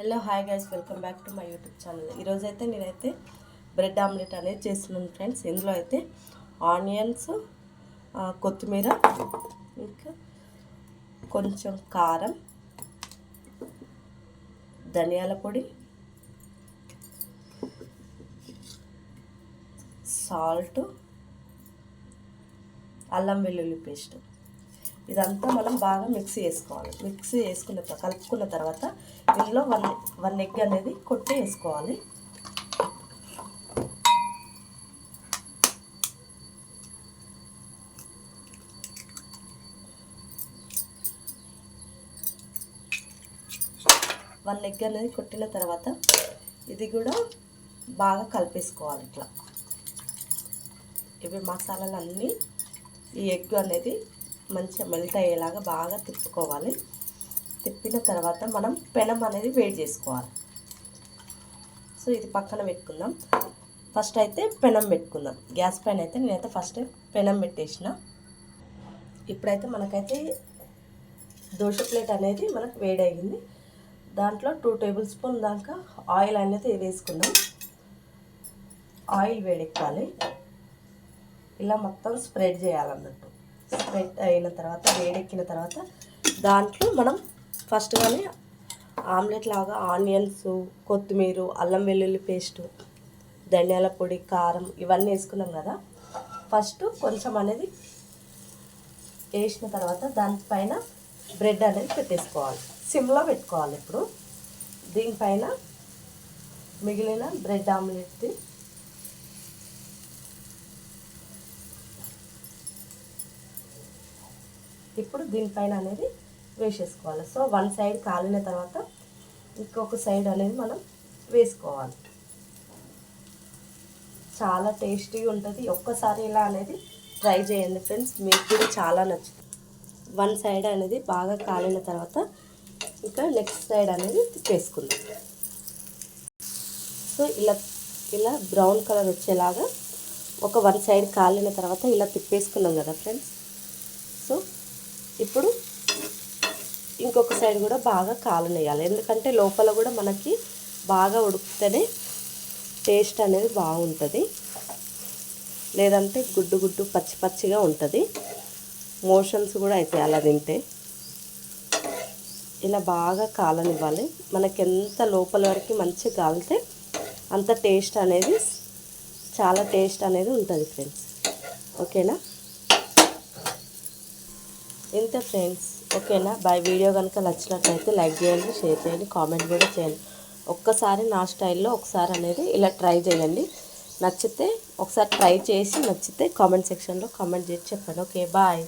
Hello hi guys welcome back to my YouTube channel. ఈరోజు అయితే నేనైతే బ్రెడ్ ఆమ్లెట్ అనేది చేస్తున్నాను ఫ్రెండ్స్. ఇందులో అయితే ఆనియన్స్ కొత్తిమీర ఇంకా కొంచెం కారం ధనియాల పొడి సాల్ట్ అల్లం వెల్లుల్లి పేస్ట్. ఇదంతా మనం బాగా మిక్సీ చేసుకోవాలి. మిక్సీ చేసుకున్న కలుపుకున్న తర్వాత ఇందులో వన్ వన్ ఎగ్ అనేది కొట్టి వేసుకోవాలి. వన్ ఎగ్ అనేది కొట్టిన తర్వాత ఇది కూడా బాగా కలిపేసుకోవాలి ఇట్లా. ఇవి మసాలాలు అన్నీ ఈ ఎగ్ అనేది మంచిగా మెల్ట్ అయ్యేలాగా బాగా తిప్పుకోవాలి. తిప్పిన తర్వాత మనం పెనం అనేది వేడి చేసుకోవాలి. సో ఇది పక్కన పెట్టుకుందాం. ఫస్ట్ అయితే పెనం పెట్టుకుందాం. గ్యాస్ పైన అయితే నేనైతే ఫస్ట్ పెనం పెట్టేసిన. ఇప్పుడైతే మనకైతే దోశ ప్లేట్ అనేది మనకు వేడయింది దాంట్లో టూ టేబుల్ స్పూన్ దాకా ఆయిల్ అనేది వేసుకుందాం. ఆయిల్ వేడెక్కాలి. ఇలా మొత్తం స్ప్రెడ్ చేయాలన్నట్టు. స్ప్రెడ్ అయిన తర్వాత వేడెక్కిన తర్వాత దాంట్లో మనం ఫస్ట్ కానీ ఆమ్లెట్ లాగా ఆనియన్స్ కొత్తిమీర అల్లం వెల్లుల్లి పేస్టు ధనియాల పొడి కారం ఇవన్నీ వేసుకున్నాం కదా. ఫస్ట్ కొంచెం అనేది వేసిన తర్వాత దానిపైన బ్రెడ్ అనేది పెట్టేసుకోవాలి. సిమ్లో పెట్టుకోవాలి ఇప్పుడు. దీనిపైన మిగిలిన బ్రెడ్ ఆమ్లెట్ది ఇప్పుడు దీనిపైన అనేది వేసేసుకోవాలి. సో వన్ సైడ్ కాలిన తర్వాత ఇంకొక సైడ్ అనేది మనం వేసుకోవాలి. చాలా టేస్టీగా ఉంటుంది. ఒక్కసారి ఇలా అనేది ట్రై చేయండి ఫ్రెండ్స్. మీకు కూడా చాలా నచ్చుతుంది. వన్ సైడ్ అనేది బాగా కాలిన తర్వాత ఇంకా నెక్స్ట్ సైడ్ అనేది తిప్పేసుకుందాం సో ఇలా ఇలా బ్రౌన్ కలర్ వచ్చేలాగా ఒక వన్ సైడ్ కాలిన తర్వాత ఇలా తిప్పేసుకున్నాం కదా ఫ్రెండ్స్. సో ఇప్పుడు ఇంకొక సైడ్ కూడా బాగా కాలనేయాలి. ఎందుకంటే లోపల కూడా మనకి బాగా ఉడికితేనే టేస్ట్ అనేది బాగుంటుంది. లేదంటే గుడ్డు గుడ్డు పచ్చి పచ్చిగా ఉంటుంది. మోషన్స్ కూడా అవుతాయి అలా తింటే. ఇలా బాగా కాలనివ్వాలి. మనకి ఎంత లోపల వరకు మంచిగా కాలితే అంత టేస్ట్ అనేది చాలా టేస్ట్ అనేది ఉంటుంది ఫ్రెండ్స్ ఓకేనా ఇంత ఫ్రెండ్స్ ఓకేనా? బాయ్ వీడియో కనుక నచ్చినట్లయితే లైక్ చేయండి షేర్ చేయండి కామెంట్ కూడా చేయండి. ఒక్కసారి నా స్టైల్లో ఒకసారి అనేది ఇలా ట్రై చేయండి. నచ్చితే ఒకసారి ట్రై చేసి నచ్చితే కామెంట్ సెక్షన్లో కామెంట్ చేసి చెప్పండి. Okay bye.